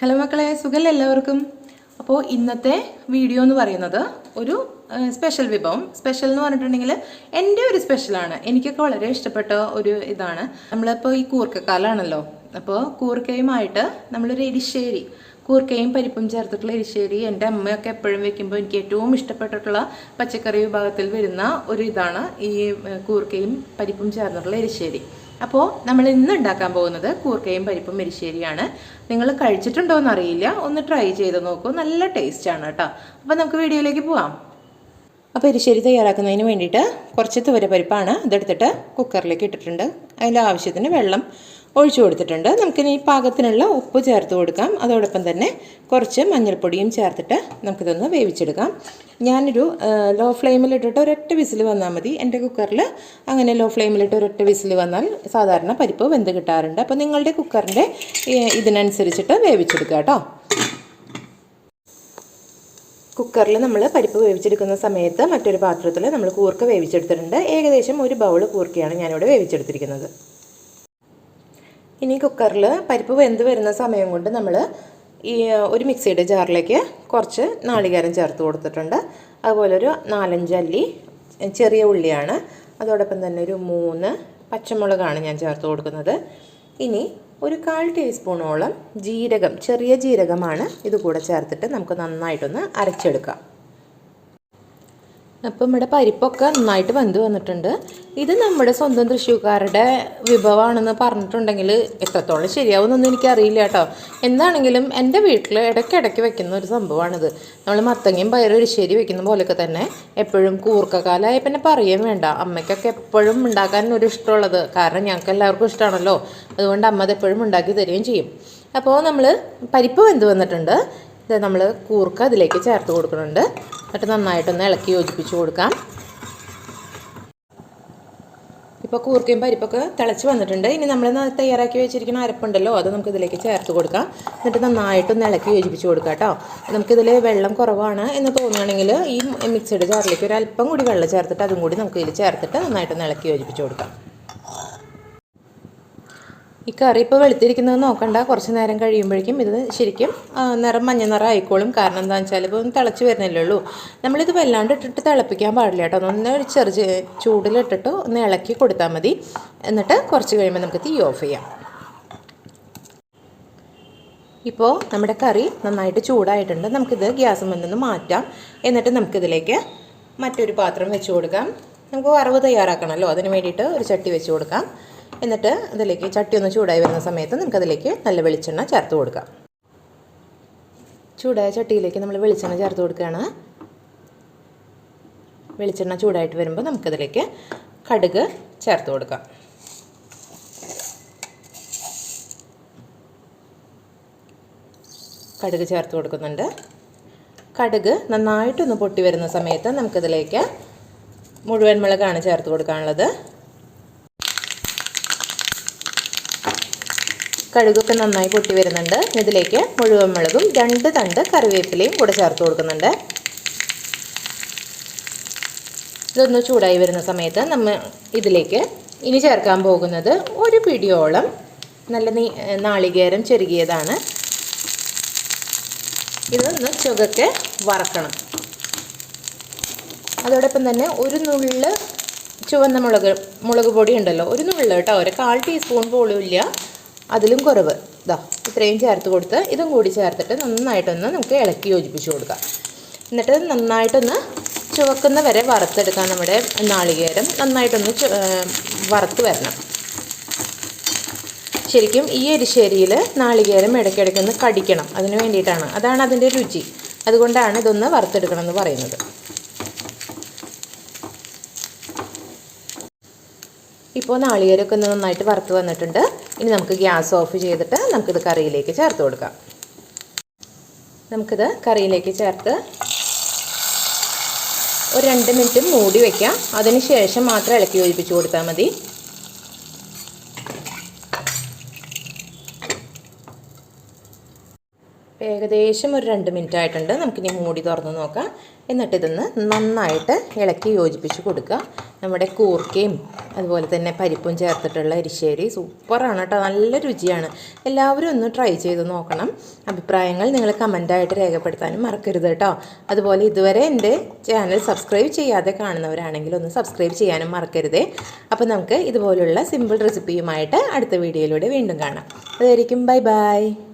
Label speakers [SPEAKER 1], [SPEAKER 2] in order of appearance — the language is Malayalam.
[SPEAKER 1] ഹലോ മക്കളെ സുഖല്ല എല്ലാവർക്കും? അപ്പോൾ ഇന്നത്തെ വീഡിയോ എന്ന് പറയുന്നത് ഒരു സ്പെഷ്യൽ വിഭവം. സ്പെഷ്യൽ എന്ന് പറഞ്ഞിട്ടുണ്ടെങ്കിൽ എന്റെ ഒരു സ്പെഷ്യലാണ് എനിക്കൊക്കെ വളരെ ഇഷ്ടപ്പെട്ട ഒരു ഇതാണ്. നമ്മളിപ്പോൾ ഈ കൂർക്കക്കാലാണല്ലോ. അപ്പോൾ കൂർക്കയുമായിട്ട് നമ്മളൊരു എരിശ്ശേരി കൂർക്കയും പരിപ്പും ചേർത്തിട്ടുള്ള എരിശ്ശേരി എന്റെ അമ്മയൊക്കെ എപ്പോഴും വെക്കുമ്പോൾ എനിക്ക് ഏറ്റവും ഇഷ്ടപ്പെട്ടിട്ടുള്ള പച്ചക്കറി വിഭാഗത്തിൽ വരുന്ന ഒരു ഇതാണ് ഈ കൂർക്കയും പരിപ്പും ചേർന്നിട്ടുള്ള എരിശ്ശേരി. അപ്പോൾ നമ്മൾ ഇന്ന് ഉണ്ടാക്കാൻ പോകുന്നത് കൂർക്കയും പരിപ്പും മെരിശ്ശേരിയാണ് നിങ്ങൾ കഴിച്ചിട്ടുണ്ടോ എന്നറിയില്ല. ഒന്ന് ട്രൈ ചെയ്ത് നോക്കൂ. നല്ല ടേസ്റ്റാണ് കേട്ടോ. അപ്പോൾ നമുക്ക് വീഡിയോയിലേക്ക് പോവാം. അപ്പോൾ എരിശ്ശേരി തയ്യാറാക്കുന്നതിന് വേണ്ടിയിട്ട് കുറച്ച് തുവരപ്പരിപ്പാണ് ഇതെടുത്തിട്ട് കുക്കറിലേക്ക് ഇട്ടിട്ടുണ്ട്. അതിന്റെ ആവശ്യത്തിന് വെള്ളം ഒഴിച്ചു കൊടുത്തിട്ടുണ്ട്. നമുക്കിനി ഈ പാകത്തിനുള്ള ഉപ്പ് ചേർത്ത് കൊടുക്കാം. അതോടൊപ്പം തന്നെ കുറച്ച് മഞ്ഞൾപ്പൊടിയും ചേർത്തിട്ട് നമുക്കിതൊന്ന് വേവിച്ചെടുക്കാം. ഞാനൊരു ലോ ഫ്ലെയിമിലിട്ടിട്ട് ഒരൊറ്റ വിസിൽ വന്നാൽ മതി. എന്റെ കുക്കറിൽ അങ്ങനെ ലോ ഫ്ലെയിമിലിട്ട് ഒരൊറ്റ വിസിൽ വന്നാൽ സാധാരണ പരിപ്പ് വെന്ത് കിട്ടാറുണ്ട്. അപ്പോൾ നിങ്ങളുടെ കുക്കറിന്റെ ഇതിനനുസരിച്ചിട്ട് വേവിച്ചെടുക്കുക കേട്ടോ. കുക്കറിൽ നമ്മൾ പരിപ്പ് വേവിച്ചെടുക്കുന്ന സമയത്ത് മറ്റൊരു പാത്രത്തിൽ നമ്മൾ കൂർക്ക വേവിച്ചെടുത്തിട്ടുണ്ട്. ഏകദേശം ഒരു ബൗൾ കൂർക്കയാണ് ഞാനിവിടെ വേവിച്ചെടുത്തിരിക്കുന്നത്. ഇനി കുക്കറിൽ പരിപ്പ് വെന്ത് വരുന്ന സമയം കൊണ്ട് നമ്മൾ ഈ ഒരു മിക്സിയുടെ ജാറിലേക്ക് കുറച്ച് നാളികേരം ചേർത്ത് കൊടുത്തിട്ടുണ്ട്. അതുപോലെ ഒരു നാലഞ്ച് അല്ലി ചെറിയ ഉള്ളിയാണ്. അതോടൊപ്പം തന്നെ ഒരു മൂന്ന് പച്ചമുളകാണ് ഞാൻ ചേർത്ത് കൊടുക്കുന്നത്. ഇനി ഒരു കാൽ ടീസ്പൂണോളം ജീരകം ചെറിയ ജീരകമാണ് ഇത് കൂടെ ചേർത്തിട്ട് നമുക്ക് നന്നായിട്ടൊന്ന് അരച്ചെടുക്കാം. അപ്പം നമ്മുടെ പരിപ്പൊക്കെ നന്നായിട്ട് വെന്ത് വന്നിട്ടുണ്ട്. ഇത് നമ്മുടെ സ്വന്തം തൃശ്ശൂക്കാരുടെ വിഭവമാണെന്ന് പറഞ്ഞിട്ടുണ്ടെങ്കിൽ എത്രത്തോളം ശരിയാവുമെന്നൊന്നും എനിക്കറിയില്ല കേട്ടോ. എന്താണെങ്കിലും എന്റെ വീട്ടിൽ ഇടയ്ക്കിടയ്ക്ക് വെക്കുന്ന ഒരു സംഭവമാണിത്. നമ്മൾ മത്തങ്ങയും പയറും എരിശ്ശേരി വെക്കുന്ന പോലെയൊക്കെ തന്നെ എപ്പോഴും കൂർക്കക്കാലമായി പിന്നെ പറയുകയും വേണ്ട. അമ്മയ്ക്കൊക്കെ എപ്പോഴും ഉണ്ടാക്കാൻ ഒരു ഇഷ്ടമുള്ളത്. കാരണം ഞങ്ങൾക്ക് എല്ലാവർക്കും ഇഷ്ടമാണല്ലോ. അതുകൊണ്ട് അമ്മ അത് എപ്പോഴും ഉണ്ടാക്കി തരികയും ചെയ്യും. അപ്പോൾ നമ്മൾ പരിപ്പ് വെന്ത് വന്നിട്ടുണ്ട്. ഇത് നമ്മൾ കൂർക്ക അതിലേക്ക് ചേർത്ത് കൊടുക്കുന്നുണ്ട്. എന്നിട്ട് നന്നായിട്ടൊന്ന് ഇളക്കി യോജിപ്പിച്ച് കൊടുക്കാം. ഇപ്പോൾ കൂർക്കയും പരിപ്പൊക്കെ തിളച്ച് വന്നിട്ടുണ്ട്. ഇനി നമ്മൾ തയ്യാറാക്കി വെച്ചിരിക്കുന്ന അരപ്പുണ്ടല്ലോ അത് നമുക്ക് ഇതിലേക്ക് ചേർത്ത് കൊടുക്കാം. എന്നിട്ട് നന്നായിട്ടൊന്ന് ഇളക്കി യോജിപ്പിച്ച് കൊടുക്കാം കേട്ടോ. നമുക്കിതിൽ വെള്ളം കുറവാണ് എന്ന് തോന്നുകയാണെങ്കിൽ ഈ മിക്സിയുടെ ജാറിലേക്ക് ഒരു അല്പം കൂടി വെള്ളം ചേർത്തിട്ട് അതും കൂടി നമുക്ക് ഇതിൽ ചേർത്തിട്ട് നന്നായിട്ടൊന്ന് ഇളക്കി യോജിപ്പിച്ച് കൊടുക്കാം. ഈ കറി ഇപ്പോൾ വെളുത്തിരിക്കുന്നത് നോക്കണ്ട. കുറച്ച് നേരം കഴിയുമ്പോഴേക്കും ഇത് ശരിക്കും നിറം മഞ്ഞ നിറം ആയിക്കോളും കാരണം എന്താണെന്ന് വെച്ചാൽ ഇപ്പോൾ തിളച്ച് വരുന്നില്ലേ ഉള്ളൂ. നമ്മളിത് വല്ലാണ്ട് ഇട്ടിട്ട് തിളപ്പിക്കാൻ പാടില്ല കേട്ടോ. ഒന്ന് ഒരു ചെറു ചെ- ചൂടിലിട്ടിട്ട് ഒന്ന് ഇളക്കി കൊടുത്താൽ മതി. എന്നിട്ട് കുറച്ച് കഴിയുമ്പോൾ നമുക്ക് തീ ഓഫ് ചെയ്യാം. ഇപ്പോൾ നമ്മുടെ കറി നന്നായിട്ട് ചൂടായിട്ടുണ്ട്. നമുക്കിത് ഗ്യാസ് മുന്നിൽ മാറ്റാം. എന്നിട്ട് നമുക്കിതിലേക്ക് മറ്റൊരു പാത്രം വെച്ച് കൊടുക്കാം. നമുക്ക് വറവ് തയ്യാറാക്കണമല്ലോ അതിന് വേണ്ടിയിട്ട് ഒരു ചട്ടി വെച്ച് കൊടുക്കാം. എന്നിട്ട് അതിലേക്ക് ചട്ടി ഒന്ന് ചൂടായി വരുന്ന സമയത്ത് നമുക്കതിലേക്ക് നല്ല വെളിച്ചെണ്ണ ചേർത്ത് കൊടുക്കാം. ചൂടായ ചട്ടിയിലേക്ക് നമ്മൾ വെളിച്ചെണ്ണ ചേർത്ത് കൊടുക്കുകയാണ്. വെളിച്ചെണ്ണ ചൂടായിട്ട് വരുമ്പോൾ നമുക്കതിലേക്ക് കടുക് ചേർത്ത് കൊടുക്കാം. കടുക് ചേർത്ത് കൊടുക്കുന്നുണ്ട്. കടുക് നന്നായിട്ടൊന്ന് പൊട്ടി വരുന്ന സമയത്ത് നമുക്കിതിലേക്ക് മുഴുവൻ മുളകാണ് ചേർത്ത് കൊടുക്കാനുള്ളത്. കടുകൊക്കെ നന്നായി പൊട്ടി വരുന്നുണ്ട്. ഇതിലേക്ക് മുഴുവൻ മുളകും രണ്ട് തണ്ട് കറിവേപ്പിലയും കൂടെ ചേർത്ത് കൊടുക്കുന്നുണ്ട്. ഇതൊന്ന് ചൂടായി വരുന്ന സമയത്ത് നമ്മൾ ഇതിലേക്ക് ഇനി ചേർക്കാൻ പോകുന്നത് ഒരു പിടിയോളം നല്ല നീ നാളികേരം ചെറുകിയതാണ്. ഇതൊന്ന് ചുകൊക്കെ വറക്കണം. അതോടൊപ്പം തന്നെ ഒരു നുള്ള് ചുവന്ന മുളക് മുളക് പൊടി ഉണ്ടല്ലോ ഒരു നുള്ള് കേട്ടോ ഒരു കാൽ ടീസ്പൂൺ പോലും ഇല്ല. അതിലും കുറവ്. ഇതാ ഇത്രയും ചേർത്ത് കൊടുത്ത് ഇതും കൂടി ചേർത്തിട്ട് നന്നായിട്ടൊന്ന് നമുക്ക് ഇളക്കി യോജിപ്പിച്ച് കൊടുക്കാം. എന്നിട്ട് നന്നായിട്ടൊന്ന് ചുവക്കുന്ന വരെ വറുത്തെടുക്കാം നമ്മുടെ നാളികേരം. നന്നായിട്ടൊന്ന് വറുത്ത് വരണം. ശരിക്കും ഈ എരിശ്ശേരിയിൽ നാളികേരം ഇടയ്ക്കിടയ്ക്കൊന്ന് കടിക്കണം. അതിന് വേണ്ടിയിട്ടാണ്. അതാണ് അതിന്റെ രുചി. അതുകൊണ്ടാണ് ഇതൊന്ന് വറുത്തെടുക്കണം എന്ന് പറയുന്നത്. ഇപ്പോൾ നാളികേരമൊക്കെ ഒന്ന് നന്നായിട്ട് വറുത്ത് വന്നിട്ടുണ്ട്. ഇനി നമുക്ക് ഗ്യാസ് ഓഫ് ചെയ്തിട്ട് നമുക്കിത് കറിയിലേക്ക് ചേർത്ത് കൊടുക്കാം. നമുക്കിത് കറിയിലേക്ക് ചേർത്ത് ഒരു രണ്ട് മിനിറ്റ് മൂടി വയ്ക്കാം അതിന് ശേഷം മാത്രം ഇളക്കി യോജിപ്പിച്ച് കൊടുത്താൽ മതി. ഏകദേശം ഒരു രണ്ട് മിനിറ്റ് ആയിട്ടുണ്ട്. നമുക്കിനി മൂടി തുറന്ന് നോക്കാം. എന്നിട്ട് ഇതൊന്ന് നന്നായിട്ട് ഇളക്കി യോജിപ്പിച്ച് കൊടുക്കുക. നമ്മുടെ കൂർക്കയും അതുപോലെ തന്നെ പരിപ്പും ചേർത്തിട്ടുള്ള എരിശ്ശേരി സൂപ്പറാണ് കേട്ടോ. നല്ല രുചിയാണ്. എല്ലാവരും ഒന്ന് ട്രൈ ചെയ്ത് നോക്കണം. അഭിപ്രായങ്ങൾ നിങ്ങൾ കമന്റായിട്ട് രേഖപ്പെടുത്താനും മറക്കരുത് കേട്ടോ. അതുപോലെ ഇതുവരെ എന്റെ ചാനൽ സബ്സ്ക്രൈബ് ചെയ്യാതെ കാണുന്നവരാണെങ്കിൽ ഒന്ന് സബ്സ്ക്രൈബ് ചെയ്യാനും മറക്കരുതേ. അപ്പോൾ നമുക്ക് ഇതുപോലുള്ള സിമ്പിൾ റെസിപ്പിയുമായിട്ട് അടുത്ത വീഡിയോയിലൂടെ വീണ്ടും കാണാം. അതായിരിക്കും ബൈ ബൈ